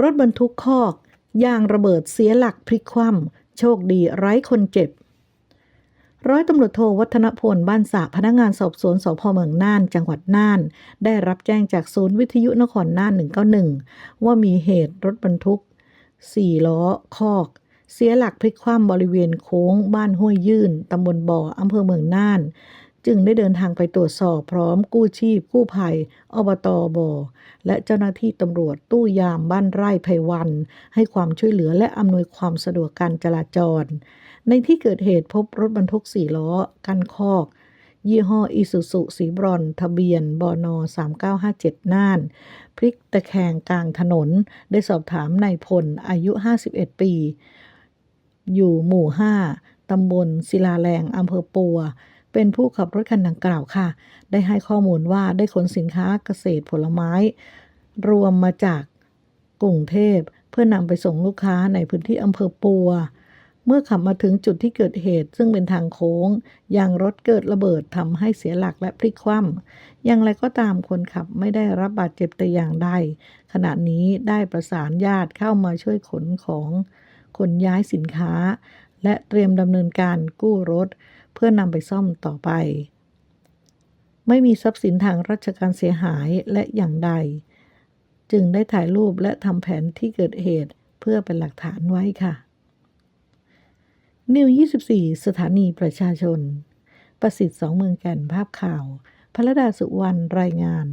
รถบรรทุกคอกยางระเบิดเสียหลักพลิกคว่ำโชคดีไร้คนเจ็บ ร้อยตำรวจโทวัฒนพลบ้านสะพนักงานสอบสวนสพเมืองน่าน จังหวัดน่าน ได้รับแจ้งจากศูนย์วิทยุนครน่าน 191 ว่ามีเหตุรถบรรทุก4ล้อคอก เสียหลักพลิกคว่ำบริเวณโค้งบ้านห้วยยื่น ตำบลบ่ออำเภอเมืองน่าน จึงได้เดินทางไปตรวจสอบพร้อมกู้ชีพ กู้ภัยอบตบ่อและเจ้าหน้าที่ตำรวจตู้ยามบ้านไร่ไพวัน ให้ความช่วยเหลือและอำนวยความสะดวกการจราจร ในที่เกิดเหตุพบรถบรรทุก4ล้อ กันคอก ยี่ห้ออิสุสุสีบรอน ทะเบียนบน3957 น่าน พลิกตะแคงกลางถนน ได้สอบถามนายพลอายุ 51 ปี อยู่หมู่ 5ตำบลศิลาแรงอำเภอปัว เป็นผู้ขับรถคันดังกล่าวค่ะ ได้ให้ข้อมูลว่าได้ขนสินค้าเกษตรผลไม้ รวมมาจากกรุงเทพ เพื่อนำไปส่งลูกค้าในพื้นที่อำเภอปัว เมื่อขับมาถึงจุดที่เกิดเหตุ ซึ่งเป็นทางโค้งยางรถเกิดระเบิดทำให้เสียหลักและพลิกคว่ำอย่างไรก็ตามคนขับไม่ได้รับบาดเจ็บแต่อย่างใดขณะนี้ได้ประสานญาติเข้ามาช่วยขนของขนย้ายสินค้า และเตรียมดำเนินการกู้รถ เพื่อนำไปซ่อมต่อไป ไม่มีทรัพย์สินทางราชการเสียหายและอย่างใด จึงได้ถ่ายรูปและทำแผนที่เกิดเหตุเพื่อเป็นหลักฐานไว้ค่ะ นิว 24 สถานีประชาชน ประสิทธิ์สองเมืองแก่นภาพข่าวพระดาสุวรรณรายงาน